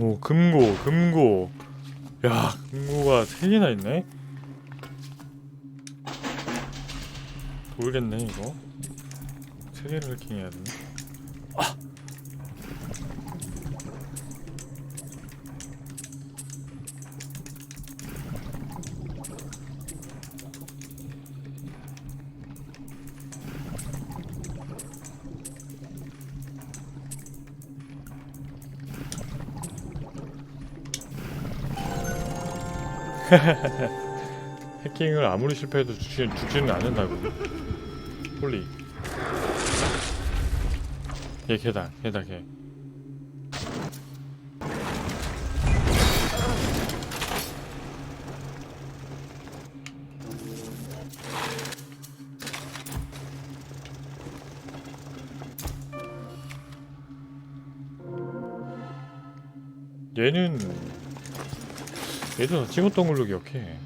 오 금고 금고. 야 금고가 세 개나 있네? 모르겠네 이거. 세 개를 해킹해야 되네 해킹을 아무리 실패해도 죽지, 죽지는 않는다고. 홀리. 얘 걔다 걔다 걔. 얘는 다 찍었던 걸로 기억해?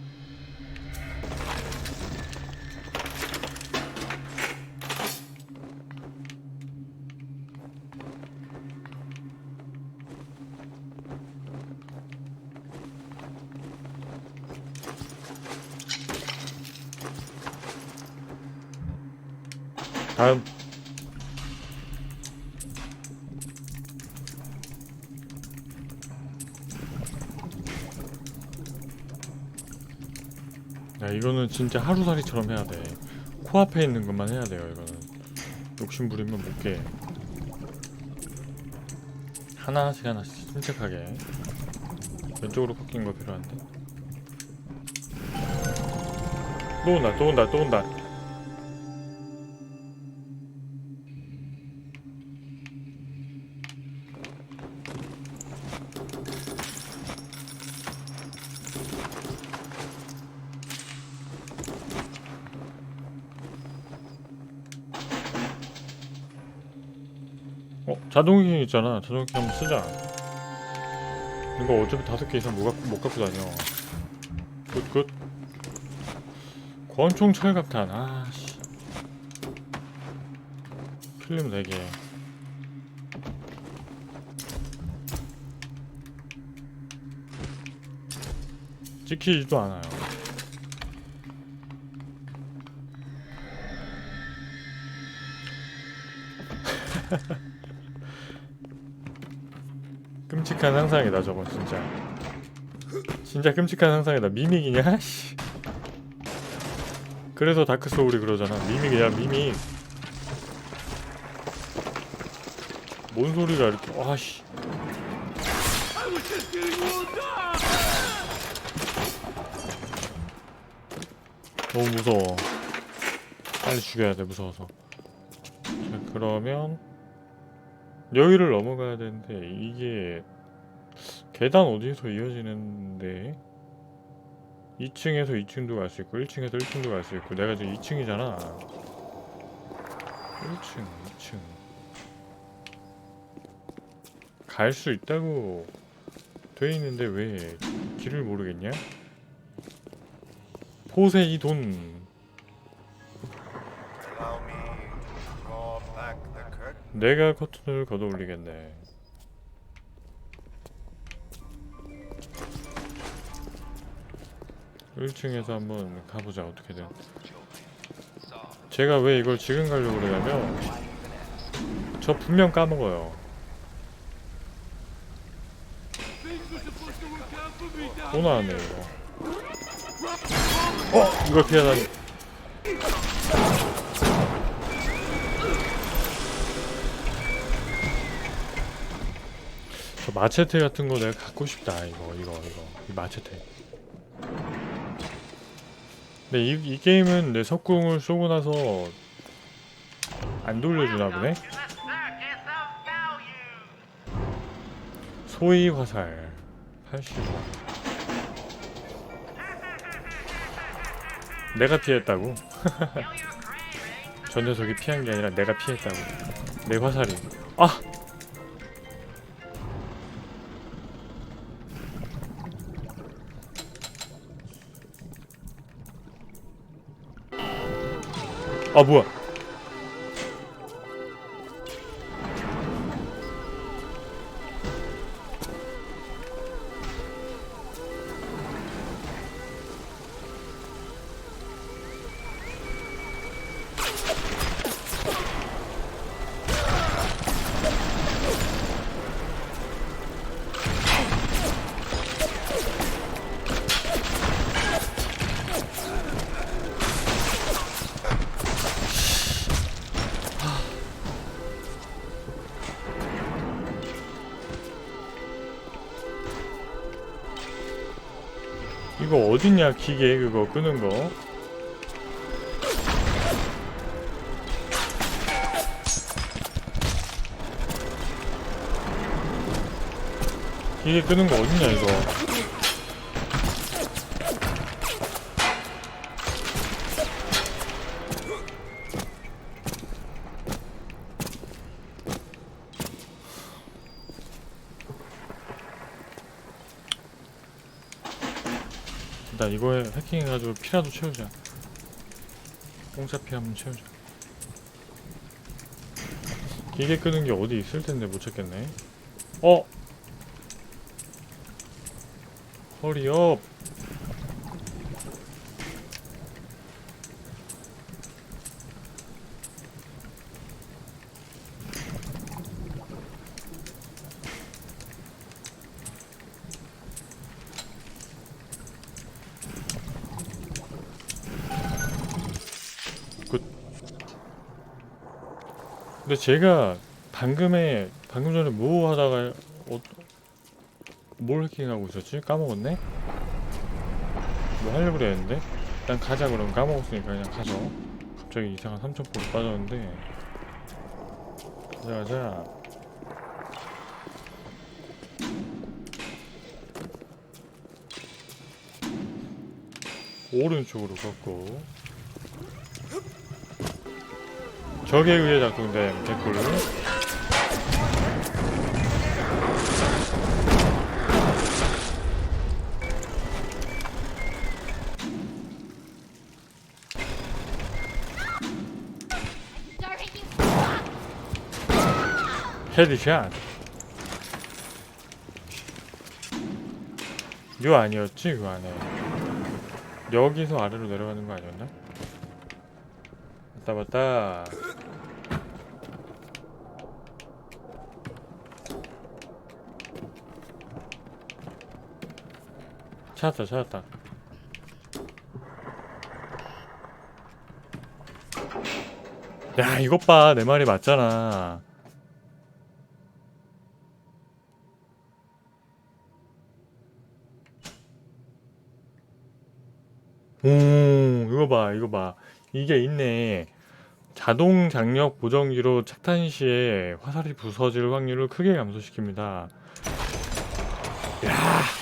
다음 진짜 하루살이처럼 해야 돼. 코앞에 있는 것만 해야 돼요 이거는. 욕심 부리면 못 깨. 하나씩 하나씩 침착하게. 왼쪽으로 꺾인 거 필요한데? 또 온다 또 온다 또 온다 자동킹 있잖아. 자동킹 한번 쓰자. 이거 어차피 다섯 개 이상 못, 갖- 못 갖고 다녀. 굿 굿. 권총 철갑탄. 아 씨. 필름 4개. 찍히지도 않아요 끔찍한 상상이다 저거 진짜. 진짜 끔찍한 상상이다. 미믹이냐? 씨. 그래서 다크 소울이 그러잖아. 미믹이야 미믹. 뭔 소리가 이렇게 아씨. 너무 무서워. 빨리 죽여야 돼 무서워서. 자 그러면 여기를 넘어가야 되는데 이게 계단 어디에서 이어지는데? 2층에서 2층도 갈 수 있고 1층에서 1층도 갈 수 있고 내가 지금 2층이잖아. 1층 2층. 갈 수 있다고 돼 있는데 왜 길을 모르겠냐? 포세이돈 내가 커튼을 걷어 올리겠네. 일층에서 한번 가보자 어떻게든. 제가 왜 이걸 지금 가려고 그러냐면 저 분명 까먹어요. 또 나왔네 이거. 어 이걸 피하다니. 마체테 같은 거 내가 갖고 싶다 이거 이거 이거. 이 마체테. 근데 이, 이 게임은 내 석궁을 쏘고 나서 안 돌려주나 보네? 소위 화살 80원 내가 피했다고? 저 녀석이 피한 게 아니라 내가 피했다고. 내 화살이. 아! 아 뭐야 이거 어딨냐 기계 그거 끄는 거? 기계 끄는 거 어딨냐 이거 이거에 해킹해가지고 피라도 채우자. 공짜 피 한번 채우자. 기계 끄는 게 어디 있을 텐데 못 찾겠네. 어? 허리업 근데 제가 방금에 방금 전에 뭐 하다가 어, 뭘 해킹하고 있었지? 까먹었네? 뭐 하려고 그랬는데? 일단 가자 그럼 까먹었으니까 그냥 가죠 갑자기 이상한 3천포로 빠졌는데 가자 가자 오른쪽으로 걷고 적에 의해 작동된 개꿀. 헤드샷. 요 아니었지 그 안에. 여기서 아래로 내려가는 거 아니었나? 맞다 맞다 찾았다 찾았다. 야 이것 봐. 내 말이 맞잖아. 오 이거 봐 이거 봐. 이게 있네. 자동 장력 보정기로 착탄 시에 화살이 부서질 확률을 크게 감소시킵니다. 야. 야.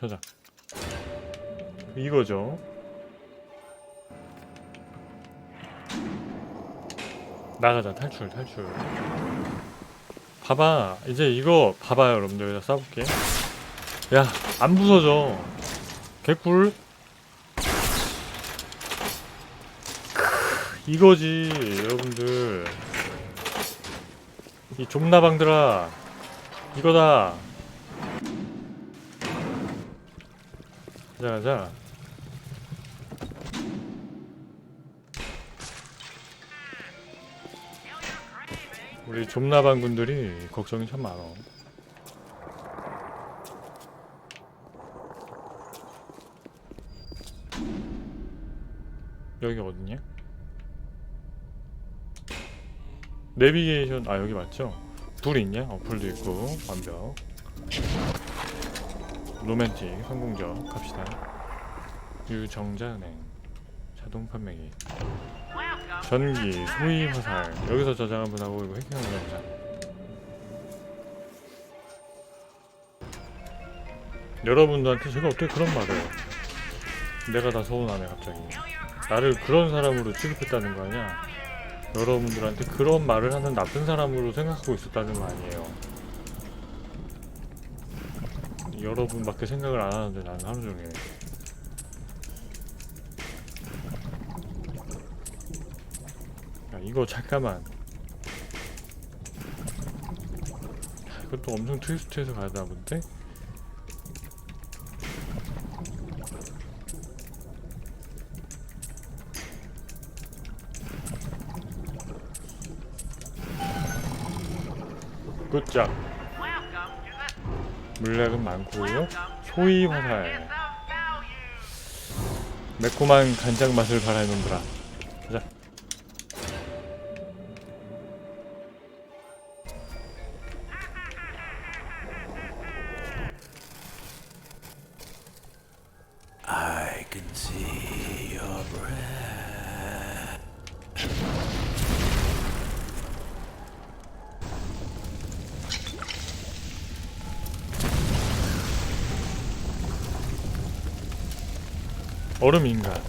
저자. 이거죠. 나가자. 탈출 탈출. 봐봐. 이제 이거 봐봐요 여러분들. 여기다 쏴볼게. 야안 부서져. 개꿀. 크, 이거지 여러분들. 이 좀나방들아 이거다 가자 가자 우리 좀나방군들이 걱정이 참 많어 여기 어디냐? 내비게이션 아 여기 맞죠? 불 있냐? 어플도 있고 완벽 로맨틱 성공적 갑시다. 유정자은행 자동 판매기. 전기 소위 화살. 여기서 저장 한번 하고 이거 해킹 한번 해보자. 여러분들한테 제가 어떻게 그런 말을 내가 다 서운하네 갑자기. 나를 그런 사람으로 취급했다는 거 아니야? 여러분들한테 그런 말을 하는 나쁜 사람으로 생각하고 있었다는 거 아니에요 여러분밖에 생각을 안 하는데 나는 하루 종일. 야 이거 잠깐만. 야, 이것도 엄청 트위스트해서 가야 본데? 굿잡 물약은 많고 소위 화살 매콤한 간장 맛을 바라는 놈들아 얼음 인간. You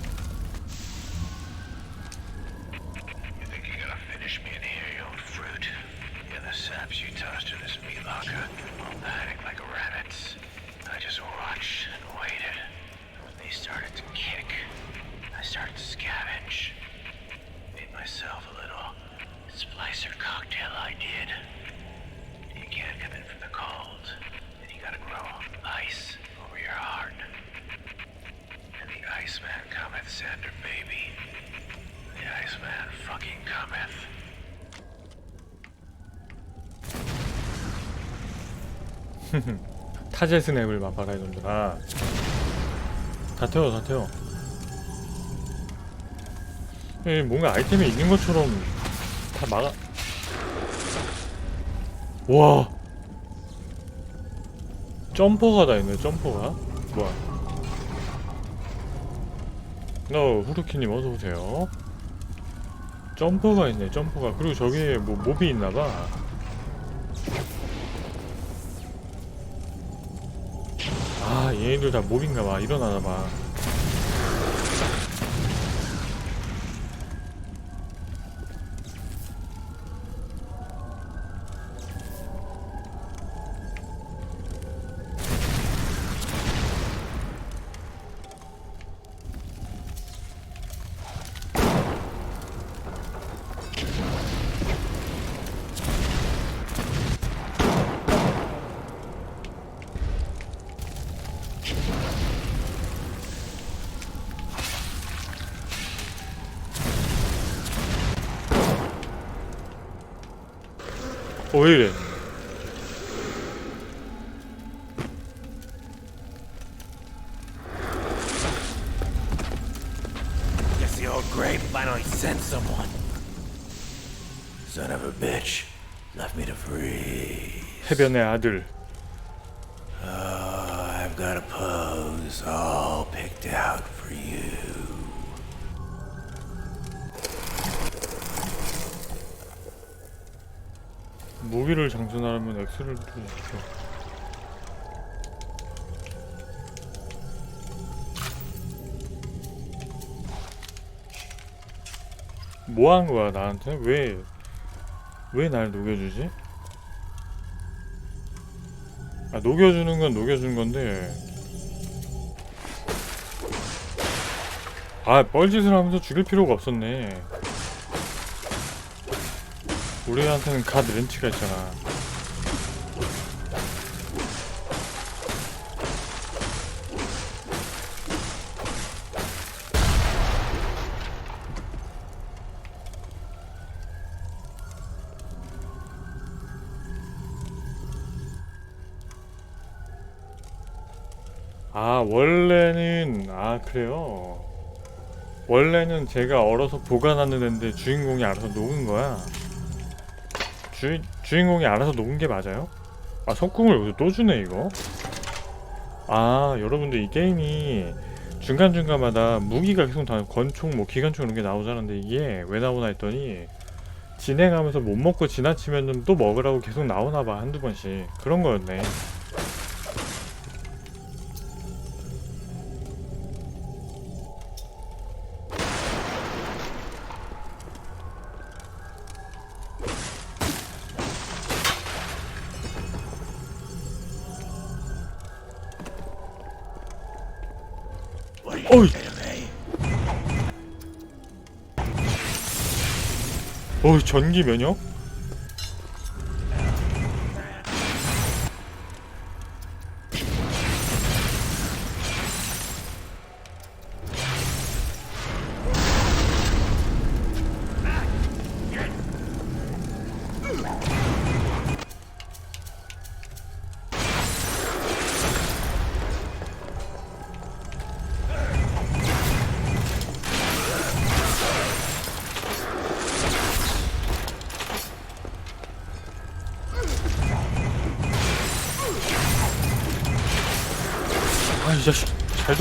타제 스냅을 맛봐라 이놈들아. 다 태워 다 태워. 에 뭔가 아이템이 있는 것처럼 다 막아. 와. 점퍼가 다 있네 점퍼가. 뭐야? 어 후루키님 어서 오세요. 점퍼가 있네 점퍼가 그리고 저기에 뭐 몹이 있나봐. 아 얘네들 다 몹인가 봐. 일어나나 봐 왜이래 Guess the old grave finally sent someone. Son of a bitch. Left me to freeze. 해변의 아들 Oh, I've got a pose all picked out for you. 무기를 장전하려면 X를 누르십시오 뭐한 거야 나한테? 왜 왜 날 녹여주지? 아 녹여주는 건 녹여주는 건데 아 뻘짓을 하면서 죽일 필요가 없었네 우리한테는 갓 렌치가 있잖아. 아 원래는 아 그래요? 원래는 제가 얼어서 보관하는 데 주인공이 알아서 녹은 거야 주, 주인공이 알아서 녹은 게 맞아요? 아 석궁을 여기서 또 주네 이거? 아 여러분들 이 게임이 중간중간마다 무기가 계속 다 권총 뭐 기관총 이런 게 나오자는데 이게 왜 나오나 했더니 진행하면서 못 먹고 지나치면은 또 먹으라고 계속 나오나봐 한두 번씩. 그런 거였네 What are you Oi. saying to me? 어 전기 면역?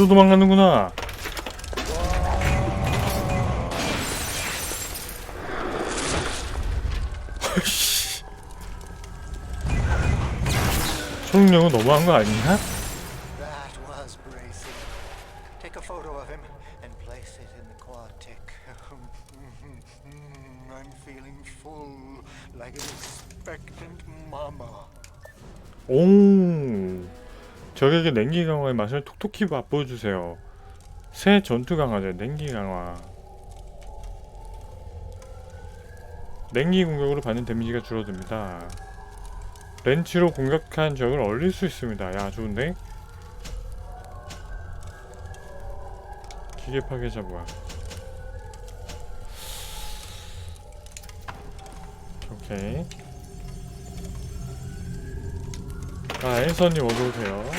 벌써 도망가는구나. 헐씨. 초능력은 너무한 거 아니냐? That was bracing. Take a photo of him and place it in the quartic. I'm feeling full like an expectant mama. 오. 적에게 냉기 강화의 맛을 톡톡히 맛보여주세요. 새 전투 강화제 냉기 강화. 냉기 공격으로 받는 데미지가 줄어듭니다. 렌치로 공격한 적을 얼릴 수 있습니다. 야 좋은데? 기계 파괴자 뭐야? 오케이. 아 앤서님 어서 오세요.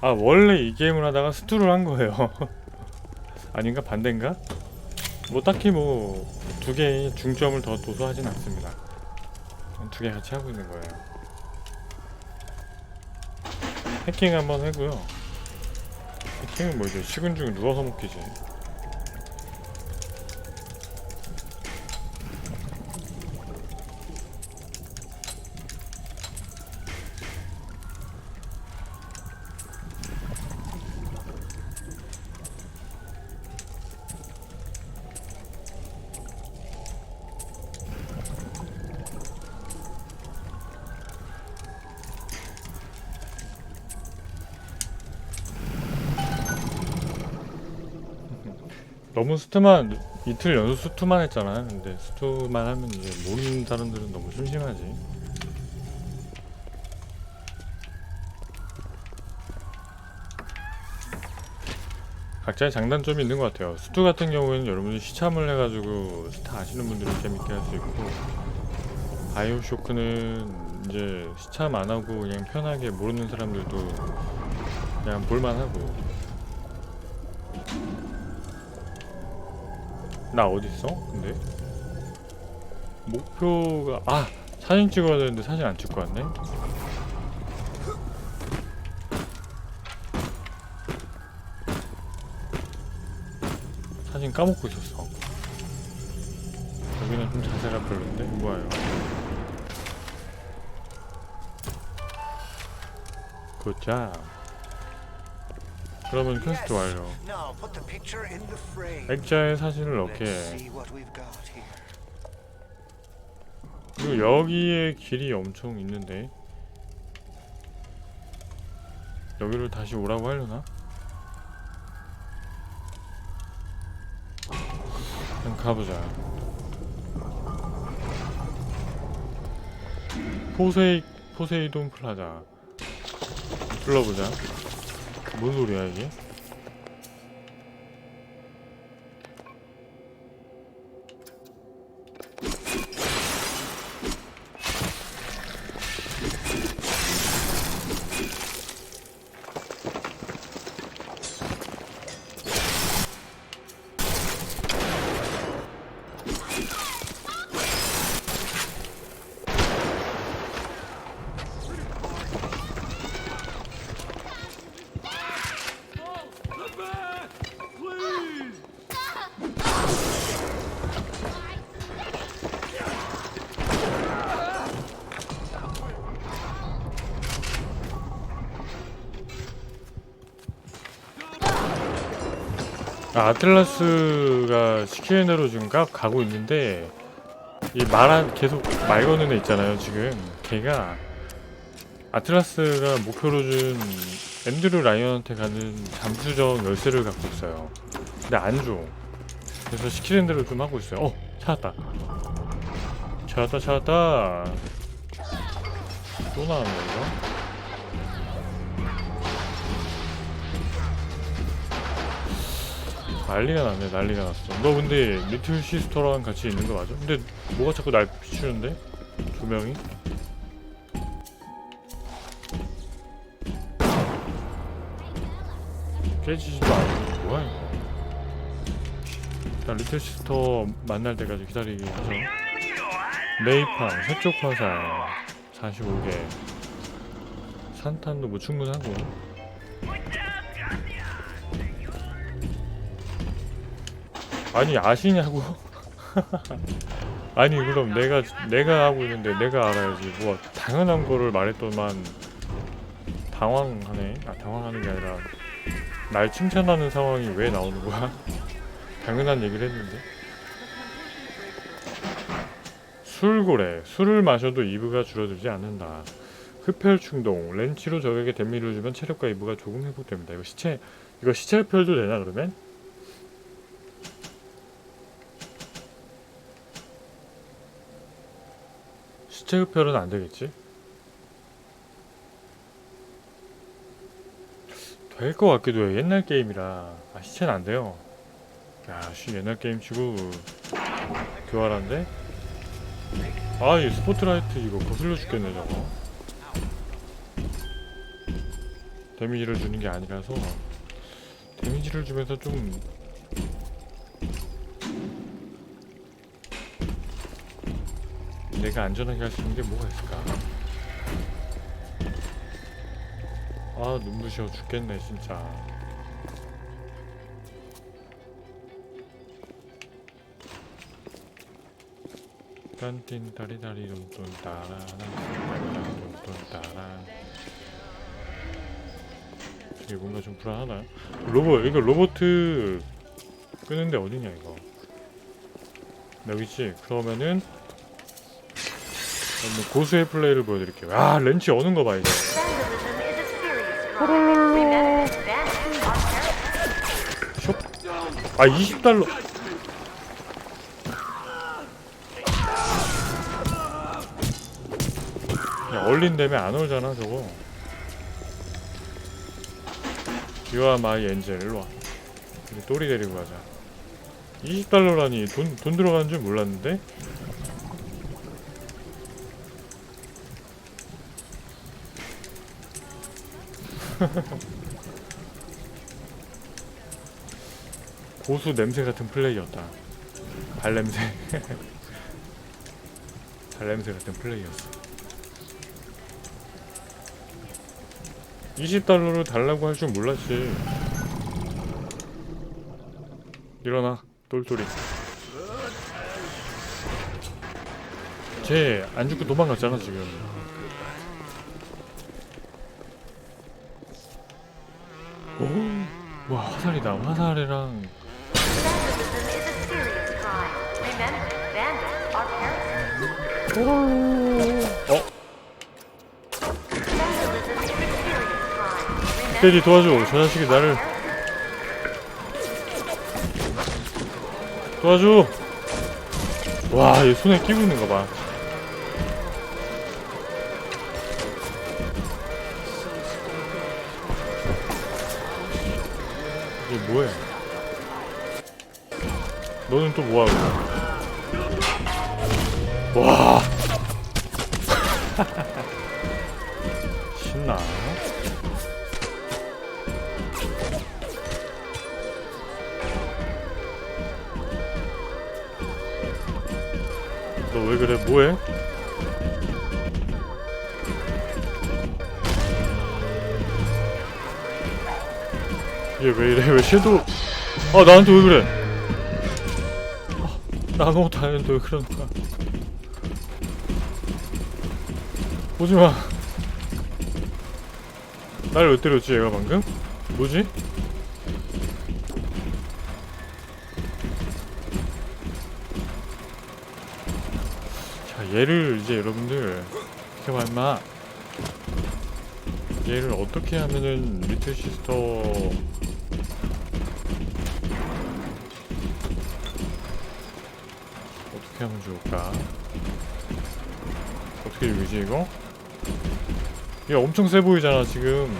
아 원래 이 게임을 하다가 스투를 한 거예요. 아닌가 반대인가? 뭐 딱히 뭐 두 개의 중점을 더 도소하진 않습니다. 두 개 같이 하고 있는 거예요. 해킹 한번 하고요. 해킹은 뭐 이제 죽 누워서 먹기지. 스투만 이틀 연속 스투만 했잖아. 근데 스투만 하면 이제 모르는 사람들은 너무 심심하지. 각자의 장단점이 있는 것 같아요. 스투 같은 경우에는 여러분들 시참을 해가지고 스타 아시는 분들은 재밌게 할 수 있고 바이오 쇼크는 이제 시참 안 하고 그냥 편하게 모르는 사람들도 그냥 볼만하고 나 어디 있어? 근데 목표가 아 사진 찍어야 되는데 사진 안 찍고 왔네. 사진 까먹고 있었어. 여기는 좀 자세가 별론데 뭐예요? 굿잡. 그러면 퀘스트 완료. 액자에 사진을 넣게. 그리고 여기에 길이 엄청 있는데. 여기를 다시 오라고 하려나? 그냥 가보자. 포세이 포세이돈 플라자. 불러보자 뭔 소리야 이게? 아, 아틀라스가 시키는 대로 지금 가, 가고 있는데 이 말한 계속 말 거는 애 있잖아요 지금. 걔가 아틀라스가 목표로 준 앤드류 라이언한테 가는 잠수정 열쇠를 갖고 있어요. 근데 안줘. 그래서 시키는 대로 좀 하고 있어요. 어 찾았다. 찾았다 찾았다. 또 나왔네 이거 난리가 났네 난리가 났어 너 근데 리틀 시스터랑 같이 있는 거 맞아? 근데 뭐가 자꾸 날 비추는데? 조명이? 깨지지도 않고 뭐야 이거 일단 리틀 시스터 만날 때까지 기다리기 하죠 메이팜 세쪽 화살 45개 산탄도 뭐 충분하고 아니 아시냐고. 아니 그럼 내가 내가 하고 있는데 내가 알아야지. 뭐 당연한 거를 말했더만 당황하네. 아 당황하는 게 아니라 날 칭찬하는 상황이 왜 나오는 거야? 당연한 얘기를 했는데. 술고래. 술을 마셔도 이브가 줄어들지 않는다. 흡혈 충동. 렌치로 적에게 데미를 주면 체력과 이브가 조금 회복됩니다. 이거 시체 이거 시체 흡혈도 되나 그러면 시체 흡혈은 안 되겠지? 될 것 같기도 해. 옛날 게임이라. 아, 시체는 안 돼요. 야, 씨, 옛날 게임 치고 교활한데? 아, 이 스포트라이트 이거 거슬려 죽겠네, 저거. 데미지를 주는 게 아니라서 데미지를 주면서 좀 내가 안전하게 할 수 있는 게 뭐가 있을까? 아 눈부셔 죽겠네 진짜 딴틴 다리다리 돈돈 따라 돈돈 따라 이게 뭔가 좀 불안하나요? 로봇 이거 로보트 끄는데 어디냐 이거 여기지 그러면은 그럼 뭐 고수의 플레이를 보여드릴게요. 아 렌치 어는 거 봐 이제 아 20달러. 야 얼린다며 안 올잖아 저거. 유아 마이 엔젤 일로 와. 우리 또리 데리고 가자. 20달러라니 돈, 돈 들어가는 줄 몰랐는데 고수 냄새 같은 플레이였다. 발냄새. 발냄새 같은 플레이였어. 20달러를 달라고 할 줄 몰랐지. 일어나, 똘똘이. 쟤 안 죽고 도망갔잖아, 지금. 오, 와, 화살이다. 화살이랑 어? 테디 도와줘. 저 자식이 나를 도와줘. 와, 얘 손에 끼고 있는 거 봐. 또 뭐하고? 와. 신나. 너 왜 그래? 뭐해? 얘 왜 이래? 왜 섀도우? 아 나한테 왜 그래? 아, 나 아무것도 안 했는데 왜 그러는 거야? 오지마 날 왜 때렸지 얘가 방금? 뭐지? 자 얘를 이제 여러분들 이렇게 봐 임마 얘를 어떻게 하면은 리틀 시스터 어떻게 하면 좋을까? 어떻게 이기지 이거? 얘 엄청 세 보이잖아 지금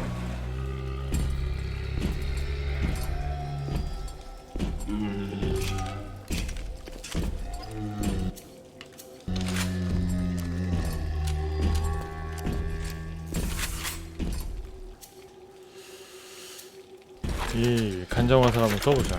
이 간장 화살 한번 써보자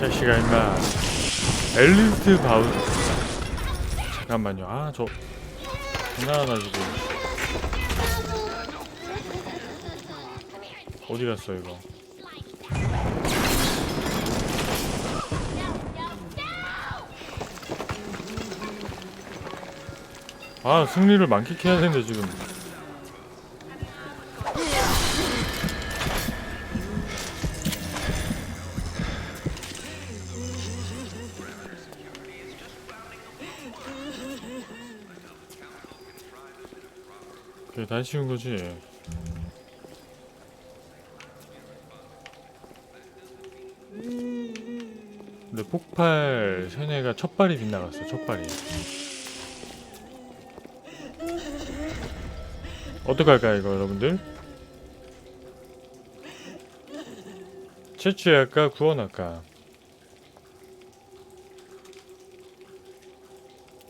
자식아 임마. 앨리스트 바운 잠깐만요. 아저 장난하나 지금 어디 갔어 이거 아 승리를 만끽해야 되는데 지금. 그게 다 쉬운 거지. 근데 폭발 세뇌가 첫 발이 빗나갔어 첫 발이 어떡할까 이거 여러분들? 채취할까 구원할까?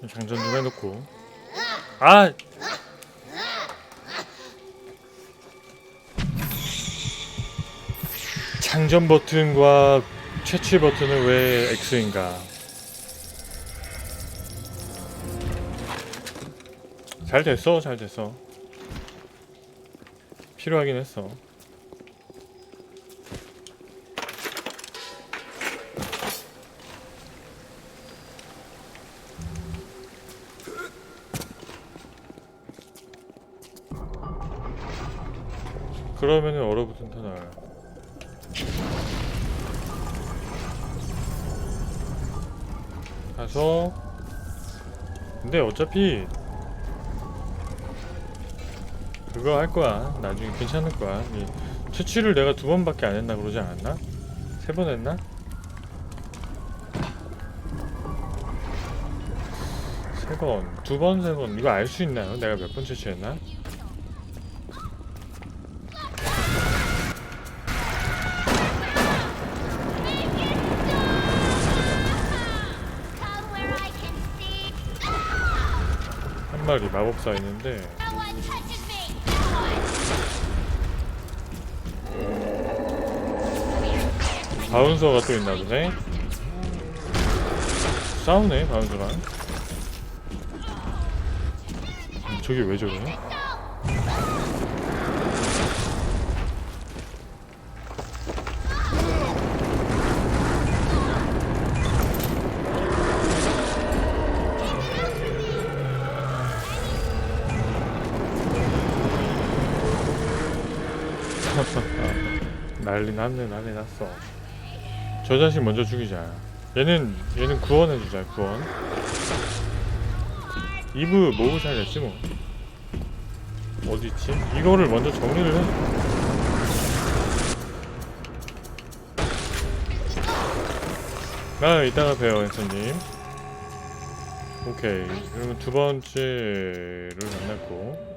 장전 좀 해놓고. 아! 장전 버튼과 채취 버튼은 왜 X인가? 잘 됐어 잘 됐어 필요하긴 했어. 그러면은 얼어붙은 터널. 가서. 근데 어차피 그거 할 거야 나중에 괜찮을 거야 이 채취를 내가 두 번밖에 안 했나 그러지 않았나? 세 번 했나? 세 번, 두 번, 세 번. 이거 알 수 있나요? 내가 몇 번 채취했나? 한 마리 마법사 있는데 바운서가 또 있나 보네. 싸우네 바운서랑. 음, 저게 왜 저래? 난리 났네 난리 났어 저 자식 먼저 죽이자 얘는 얘는 구원해주자 구원 이브 모브 잘했지 뭐 어디 있지? 이거를 먼저 정리를 해 아, 이따가 봬요, 앤서님. 오케이. 그러면 두 번째를 만났고.